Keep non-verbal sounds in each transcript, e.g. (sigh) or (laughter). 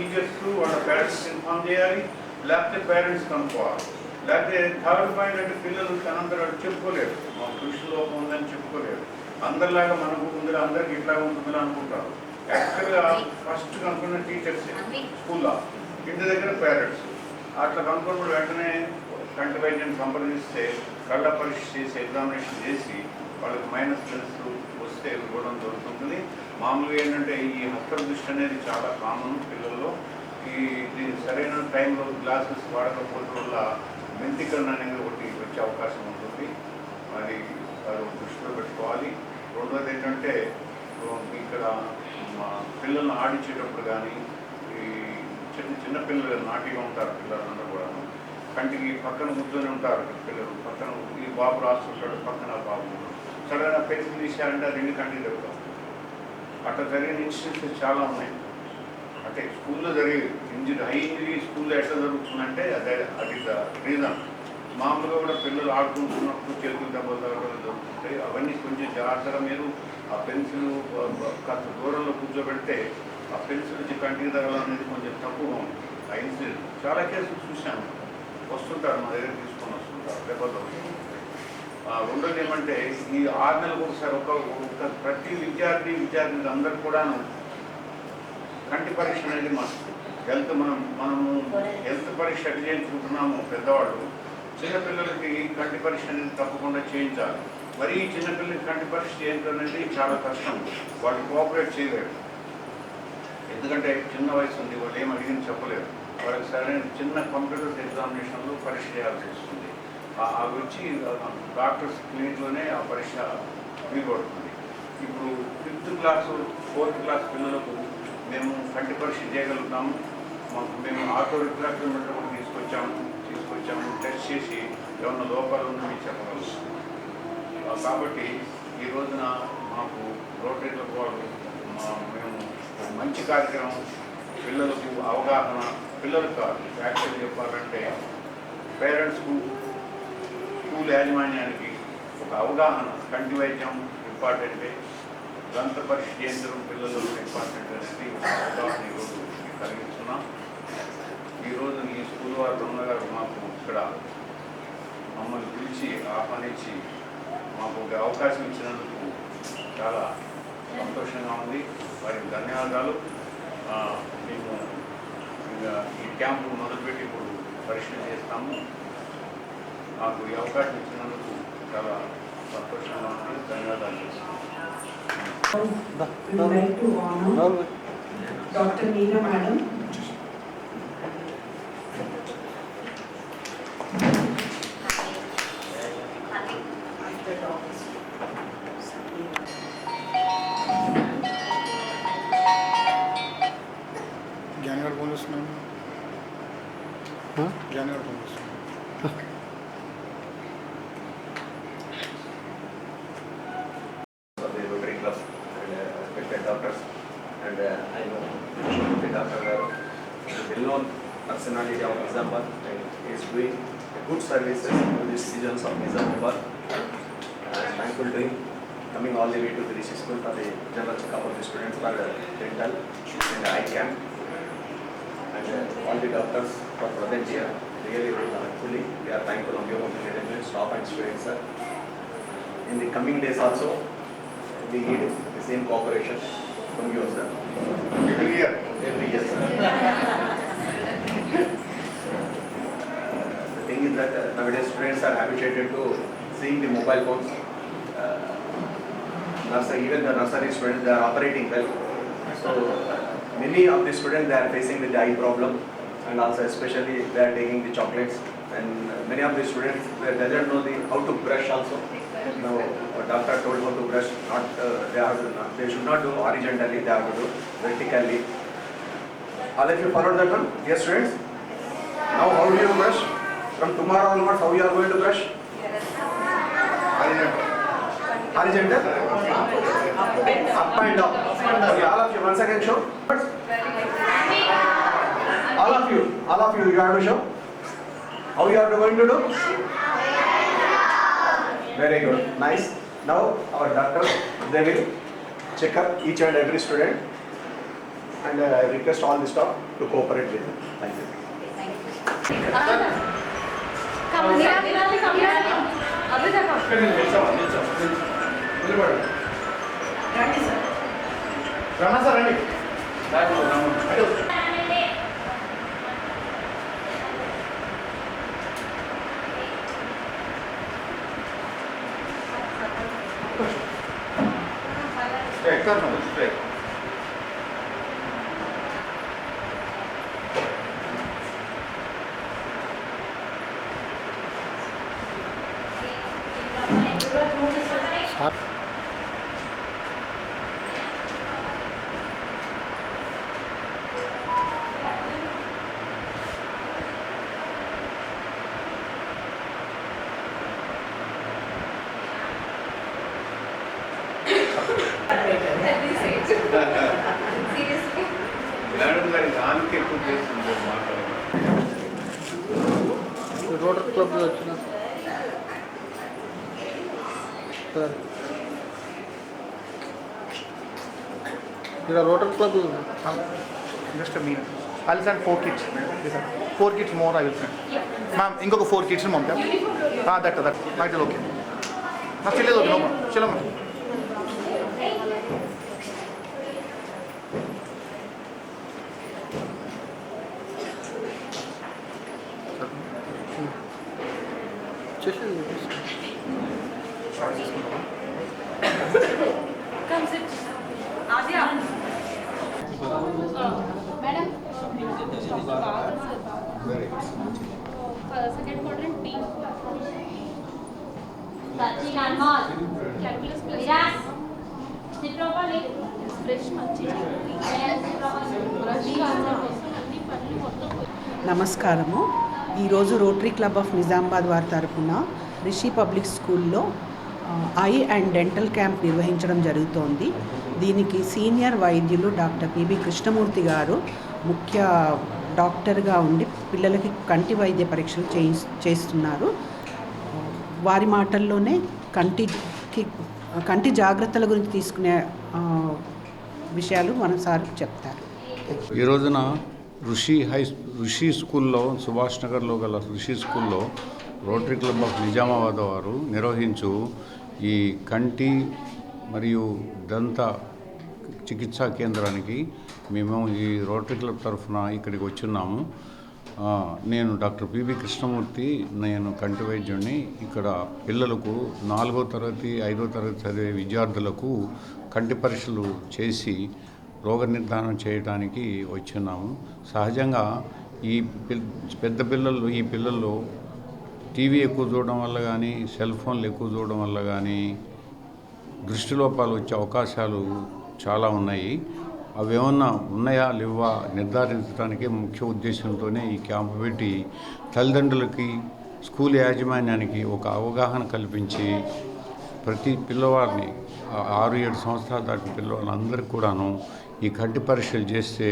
Teachers వాళ్ళ parents inform చేయాలి లేకపోతే పేరెంట్స్ కనుక్కోవాలి లేకపోతే థర్డ్ పాయింట్ అంటే పిల్లలు తనందరూ చెప్పుకోలేరు మా ట్యూషన్ లోపం ఉందని చెప్పుకోలేరు అందరిలాగా మనకు ముందు అందరికి ఇట్లా ఉంటుందని అనుకుంటారు. యాక్చువల్గా ఫస్ట్ కనుక్కున్న టీచర్స్ స్కూల్లో ఇంటి దగ్గర పేరెంట్స్ అట్లా కనుక్కున్నప్పుడు వెంటనే కంటి వైద్యం సంప్రదిస్తే కళ్ళ పరీక్ష చేసి ఎగ్జామినేషన్ చేసి వాళ్ళకి మైనస్ ప్లస్ వస్తే ఇవ్వడం జరుగుతుంది. మామూలుగా ఏంటంటే ఈ హస్తదృష్టి అనేది చాలా కామన్ పిల్లల్లో. ఈ ఇది సరైన టైంలో గ్లాసెస్ వాడకపోవడం వల్ల మెంతికరణ అనేది ఒకటి వచ్చే అవకాశం ఉంటుంది. మరి అది దృష్టిలో పెట్టుకోవాలి. రెండోది ఏంటంటే ఇక్కడ పిల్లల్ని ఆడించేటప్పుడు కానీ ఈ చిన్న చిన్న పిల్లలు నాటిగా ఉంటారు పిల్లలందరూ కూడా కంటికి పక్కన కూర్చొని ఉంటారు పిల్లలు. పక్కన ఈ బాబు రాస్తుంటాడు పక్కన బాబు బాబు సడన్గా పెన్సిల్ తీశారంటే రెండు కంటికి చెప్తాం. అట్లా జరిగిన ఇన్సిడెంట్స్ చాలా ఉన్నాయి. అంటే స్కూల్లో జరిగే ఇంజరీ హై ఇంజరీ స్కూల్లో ఎట్లా జరుగుతుందంటే అదే అది రీజన్. మామూలుగా కూడా పిల్లలు ఆడుకుంటున్నప్పుడు చేతులు దెబ్బలు తగ్గడం జరుగుతుంటాయి. అవన్నీ కొంచెం జాగ్రత్తగా మీరు ఆ పెన్సిల్ కాస్త దూరంలో కూర్చోబెడితే ఆ పెన్సిల్ నుంచి కంటికి తగలడం అనేది కొంచెం తక్కువ ఉంది. ఆ ఇన్సిడెంట్. చాలా కేసులు చూశాను వస్తుంటారు మా దగ్గర తీసుకొని వస్తుంటారు దెబ్బలు రెండోది ఏమంటే ఈ ఆరు నెలలకు ఒకసారి ఒక ప్రతి విద్యార్థి విద్యార్థులు అందరూ కూడాను కంటి పరీక్ష అనేది మస్ట్ హెల్త్ మనం మనము హెల్త్ పరీక్ష చేయించుకుంటున్నాము పెద్దవాళ్ళు చిన్నపిల్లలకి కంటి పరీక్ష అనేది తప్పకుండా చేయించాలి. మరీ చిన్నపిల్లలకి కంటి పరీక్ష చేయించడం అనేది చాలా కష్టం. వాళ్ళు కోఆపరేట్ చేయలేరు. ఎందుకంటే చిన్న వయసు ఉంది వాళ్ళు ఏం అడిగిన చెప్పలేరు. వాళ్ళకి సరైన చిన్న కంప్యూటర్ ఎగ్జామినేషన్లో పరీక్ష చేయాల్సి వస్తుంది. ఆ- గురించి డాక్టర్స్ క్లినిక్లోనే ఆ పరీక్ష వీలుపడుతుంది. ఇప్పుడు ఫిఫ్త్ క్లాసు ఫోర్త్ క్లాస్ పిల్లలకు మేము కంటి పరీక్ష చేయగలుగుతాము. మాకు మేము ఆటో రిఫ్రాక్టర్ కూడా తీసుకొచ్చాము తీసుకొచ్చాము టెస్ట్ చేసి ఏమన్నా లోపాలు ఉన్నాయో చెప్పగలుగుతాం కాబట్టి ఈ రోజున మాకు రోటరీ వాళ్ళు మా- మేము మంచి కార్యక్రమం పిల్లలకు అవగాహన పిల్లలకు కాదు యాక్చువల్ చెప్పాలంటే పేరెంట్స్కు స్కూల్ యాజమాన్యానికి ఒక అవగాహన కంటి వైద్యం ఇంపార్టెంటే. దంత పరీక్ష కేంద్రం పిల్లలు ఇంపార్టెంట్ అనేది ఒక అవగాహన ఈరోజు కలిగిస్తున్నాం. ఈరోజు ఈ స్కూల్ వారు ఉన్నగారు మాకు ఇక్కడ మమ్మల్ని పిలిచి ఆహ్వానించి మాకు ఒక అవకాశం ఇచ్చినందుకు చాలా సంతోషంగా ఉంది. వారికి ధన్యవాదాలు. మేము ఇంకా ఈ క్యాంపు మొదలుపెట్టి ఇప్పుడు పరీక్షలు చేస్తాము. నాకు ఈ అవకాశం ఇచ్చినందుకు చాలా సంతోషంగా ఉంది ధన్యవాదాలు చేస్తున్నాను We would like to honor Dr. Meena services to the citizens of Nizamabad. Uh, thankful to him coming all the way to the Rishi School for the general checkup of the students for the dental and eye camp. And uh, all the doctors for present here, really, really thankfully, we are thankful on behalf of the management, staff and students, sir. In the coming days also, we need the same cooperation from you, sir. Every year. Every year, sir. (laughs) thing is that uh, nowadays students are habituated to seeing the mobile phones. Uh, Nursery, even the nursery students, they are operating well. So uh, many of the students, they are facing with the eye problem and also especially they are taking the chocolates and uh, many of the students, they don't know the, how to brush also. Now, doctor told how to brush, not, uh, they to, not, they should not do horizontally, they have to do vertically. All of you followed that one? Yes, students? Now, how do you brush? From tomorrow onwards, how you are going to brush? Horizontal? Up and down. Okay, all of you, once again show. All of you, all of you, you have to show. How you are going to do? Very good, nice. Now, our doctor, they will check up each and every student. and uh, I request all the staff to cooperate with them. Thank you. ఇక్కడ నిల్చోమా, నిల్చో, నిల్చో. నిలబడు. రండి sir Ramana sir రండి బ్యాగ్లో రమణ. దానికి ఎక్కువ చేస్తుంది మాట్లాడాలి rotary club వచ్చిన సార్. ఇక్కడ rotary club just me I will send four kits four kits more I will send ma'am ఇంకొక ఫోర్ కిట్స్ పంపా. దట్ దట్ నాకు ఓకే నాకు తెలియదు ఓకే నో చలో మ్యామ్ చేసి నమస్కారము. ఈరోజు రోటరీ క్లబ్ ఆఫ్ నిజామాబాద్ వారి తరఫున రిషి పబ్లిక్ స్కూల్లో ఐ అండ్ డెంటల్ క్యాంప్ నిర్వహించడం జరుగుతోంది. దీనికి సీనియర్ వైద్యులు డాక్టర్ పిబి కృష్ణమూర్తి గారు ముఖ్య డాక్టర్గా ఉండి పిల్లలకి కంటి వైద్య పరీక్షలు చేయి చేస్తున్నారు. వారి మాటల్లోనే కంటికి కంటి జాగ్రత్తల గురించి తీసుకునే విషయాలు మనసారి చెప్తారు. ఈ రోజున ఋషి హై ఋషి స్కూల్లో సుభాష్ నగర్లో గల ఋషి స్కూల్లో రోటరీ క్లబ్ ఆఫ్ నిజామాబాద్ వారు నిర్వహించు ఈ కంటి మరియు దంత చికిత్సా కేంద్రానికి మేము ఈ రోటరీ క్లబ్ తరఫున ఇక్కడికి వచ్చున్నాము. నేను డాక్టర్ పిబి కృష్ణమూర్తి నేను కంటి వైద్యుడిని ఇక్కడ పిల్లలకు నాలుగో తరగతి ఐదో తరగతి చదివే విద్యార్థులకు కంటి పరీక్షలు చేసి రోగ నిర్ధారణ చేయడానికి వచ్చున్నాము. సహజంగా ఈ పెద్ద పిల్లలు ఈ పిల్లల్లో టీవీ ఎక్కువ చూడడం వల్ల కానీ సెల్ ఫోన్లు ఎక్కువ చూడడం వల్ల కానీ దృష్టి లోపాలు వచ్చే అవకాశాలు చాలా ఉన్నాయి. అవి ఏమన్నా ఉన్నాయా లేవా నిర్ధారించడానికి ముఖ్య ఉద్దేశంతోనే ఈ క్యాంపు పెట్టి తల్లిదండ్రులకి స్కూల్ యాజమాన్యానికి ఒక అవగాహన కల్పించి ప్రతి పిల్లవాడిని ఆరు ఏడు సంవత్సరాల దాటిన పిల్లవాళ్ళందరికీ కూడాను ఈ కంటి పరీక్షలు చేస్తే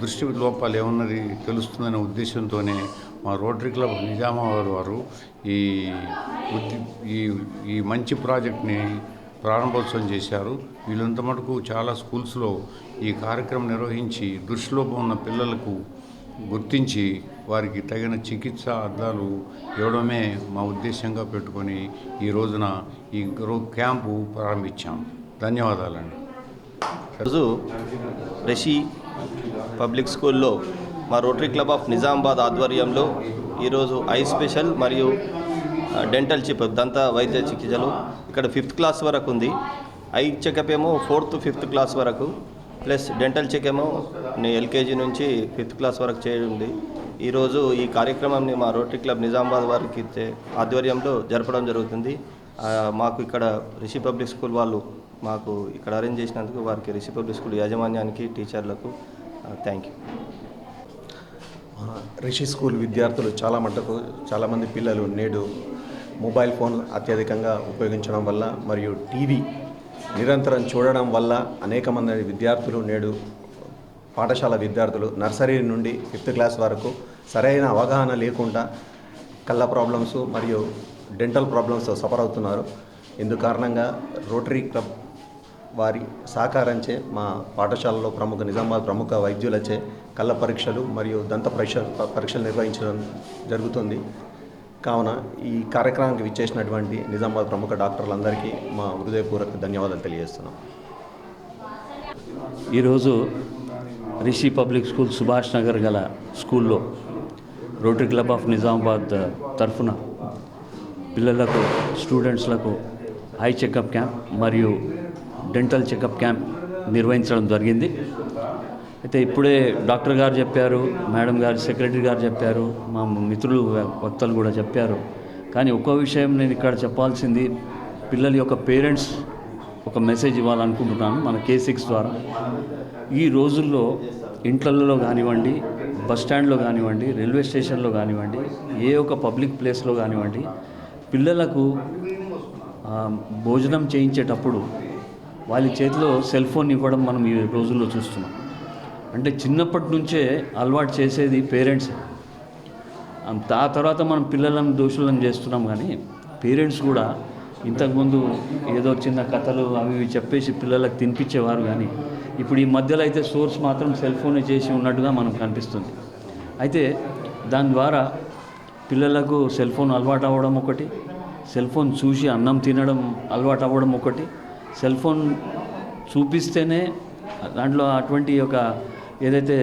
దృష్టి లోపాలు ఏమున్నది తెలుస్తుందనే ఉద్దేశంతోనే మా రోటరీ క్లబ్ నిజామాబాద్ వారు ఈ ఈ ఈ మంచి ప్రాజెక్ట్ని ప్రారంభోత్సవం చేశారు. వీళ్ళంత మటుకు చాలా స్కూల్స్లో ఈ కార్యక్రమం నిర్వహించి దృష్టిలోపం ఉన్న పిల్లలకు గుర్తించి వారికి తగిన చికిత్స అద్దాలు ఇవ్వడమే మా ఉద్దేశంగా పెట్టుకొని ఈ రోజున ఈ రో- క్యాంపు ప్రారంభించాం. ధన్యవాదాలండి. రోజు రిషి పబ్లిక్ స్కూల్లో మా రోటరీ క్లబ్ ఆఫ్ నిజామాబాద్ ఆధ్వర్యంలో ఈరోజు ఐ స్పెషల్ మరియు డెంటల్ చిప్ దంత వైద్య చికిత్సలు. ఇక్కడ ఫిఫ్త్ క్లాస్ వరకు ఉంది. ఐ చెకప్ ఏమో ఫోర్త్ ఫిఫ్త్ క్లాస్ వరకు. ప్లస్ డెంటల్ చెక్ ఏమో ఎల్కేజీ నుంచి ఫిఫ్త్ క్లాస్ వరకు చేయండి ఈరోజు ఈ కార్యక్రమాన్ని మా రోటరీ క్లబ్ నిజామాబాద్ వారికి ఆధ్వర్యంలో జరపడం జరుగుతుంది. మాకు ఇక్కడ రిషి పబ్లిక్ స్కూల్ వాళ్ళు మాకు ఇక్కడ అరేంజ్ చేసినందుకు వారికి రిషి పబ్లిక్ స్కూల్ యాజమాన్యానికి టీచర్లకు Uh, thank you Rishi school విద్యార్థులు చాలా మటుకు చాలామంది పిల్లలు నేడు మొబైల్ ఫోన్ అత్యధికంగా ఉపయోగించడం వల్ల మరియు టీవీ నిరంతరం చూడడం వల్ల అనేక మంది విద్యార్థులు నేడు పాఠశాల విద్యార్థులు నర్సరీ నుండి ఫిఫ్త్ క్లాస్ వరకు సరైన అవగాహన లేకుండా కళ్ళ ప్రాబ్లమ్స్ మరియు డెంటల్ ప్రాబ్లమ్స్ సఫర్ అవుతున్నారు. ఇందు కారణంగా రోటరీ క్లబ్ వారి సహకారంచే మా పాఠశాలలో ప్రముఖ నిజామాబాద్ ప్రముఖ వైద్యులచే కళ్ళ పరీక్షలు మరియు దంత పరీక్ష పరీక్షలు నిర్వహించడం జరుగుతుంది. కావున ఈ కార్యక్రమానికి విచ్చేసినటువంటి నిజామాబాద్ ప్రముఖ డాక్టర్లందరికీ మా హృదయపూర్వక ధన్యవాదాలు తెలియజేస్తున్నాం. ఈరోజు రిషి పబ్లిక్ స్కూల్ సుభాష్ నగర్ గల స్కూల్లో రోటరీ క్లబ్ ఆఫ్ నిజామాబాద్ తరఫున పిల్లలకు స్టూడెంట్స్లకు ఐ చెకప్ క్యాంప్ మరియు డెంటల్ చెకప్ క్యాంప్ నిర్వహించడం జరిగింది. అయితే ఇప్పుడే డాక్టర్ గారు చెప్పారు మేడం గారు సెక్రటరీ గారు చెప్పారు మా మిత్రులు వక్తలు కూడా చెప్పారు. కానీ ఒక్కో విషయం నేను ఇక్కడ చెప్పాల్సింది పిల్లల యొక్క పేరెంట్స్ ఒక మెసేజ్ ఇవ్వాలనుకుంటున్నాను మన కే సిక్స్ ద్వారా. ఈ రోజుల్లో ఇంట్లలో కానివ్వండి బస్ స్టాండ్లో కానివ్వండి రైల్వే స్టేషన్లో కానివ్వండి ఏ ఒక పబ్లిక్ ప్లేస్లో కానివ్వండి పిల్లలకు భోజనం చేయించేటప్పుడు వాళ్ళ చేతిలో సెల్ ఫోన్ ఇవ్వడం మనం ఈ రోజుల్లో చూస్తున్నాం. అంటే చిన్నప్పటి నుంచే అలవాటు చేసేది పేరెంట్స్. ఆ తర్వాత మనం పిల్లలను దోషులను చేస్తున్నాం కానీ పేరెంట్స్ కూడా ఇంతకుముందు ఏదో చిన్న కథలు అవి ఇవి చెప్పేసి పిల్లలకు తినిపించేవారు కానీ ఇప్పుడు ఈ మధ్యలో అయితే సోర్స్ మాత్రం సెల్ ఫోనే చేసి ఉన్నట్టుగా మనకు కనిపిస్తుంది. అయితే దాని ద్వారా పిల్లలకు సెల్ ఫోన్ అలవాటు అవ్వడం ఒకటి సెల్ ఫోన్ చూసి అన్నం తినడం అలవాటు అవ్వడం ఒకటి సెల్ ఫోన్ చూపిస్తేనే దాంట్లో అటువంటి ఒక ఏదైతే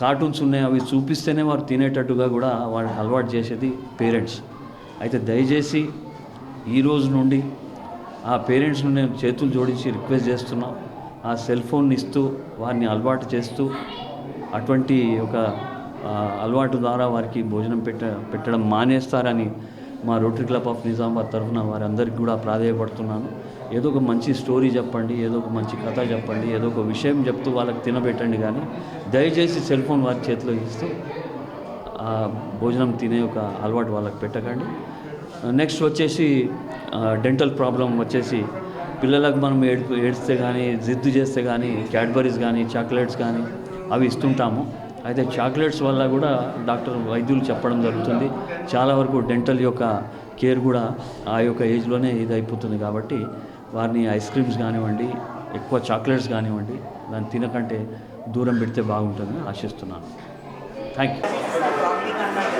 కార్టూన్స్ ఉన్నాయో అవి చూపిస్తేనే వారు తినేటట్టుగా కూడా వారు అలవాటు చేసేది పేరెంట్స్. అయితే దయచేసి ఈ రోజు నుండి ఆ పేరెంట్స్ను నేను చేతులు జోడించి రిక్వెస్ట్ చేస్తున్నాం ఆ సెల్ ఫోన్ ఇస్తూ వారిని అలవాటు చేస్తూ అటువంటి ఒక అలవాటు ద్వారా వారికి భోజనం పెట్ట పెట్టడం మానేస్తారని మా రోటరీ క్లబ్ ఆఫ్ నిజామాబాద్ తరఫున వారందరికీ కూడా ప్రాధాయపడుతున్నాను. ఏదో ఒక మంచి స్టోరీ చెప్పండి ఏదో ఒక మంచి కథ చెప్పండి ఏదో ఒక విషయం చెప్తూ వాళ్ళకి తినబెట్టండి కానీ దయచేసి సెల్ ఫోన్ వారి చేతిలో ఇస్తూ ఆ భోజనం తినే ఒక అలవాటు వాళ్ళకి పెట్టకండి. నెక్స్ట్ వచ్చేసి డెంటల్ ప్రాబ్లం వచ్చేసి పిల్లలకు మనం ఏడు ఏడిస్తే కానీ జిద్దు చేస్తే కానీ క్యాడ్బరీస్ కానీ చాక్లెట్స్ కానీ అవి ఇస్తుంటాము. అయితే చాక్లెట్స్ వల్ల కూడా డాక్టర్ వైద్యులు చెప్పడం జరుగుతుంది. చాలా వరకు డెంటల్ యొక్క కేర్ కూడా ఆ యొక్క ఏజ్లోనే ఇది అయిపోతుంది కాబట్టి వారిని ఐస్ క్రీమ్స్ కానివ్వండి ఎక్కువ చాక్లెట్స్ కానివ్వండి దాన్ని తినకంటే దూరం పెడితే బాగుంటుందని ఆశిస్తున్నాను. Thank you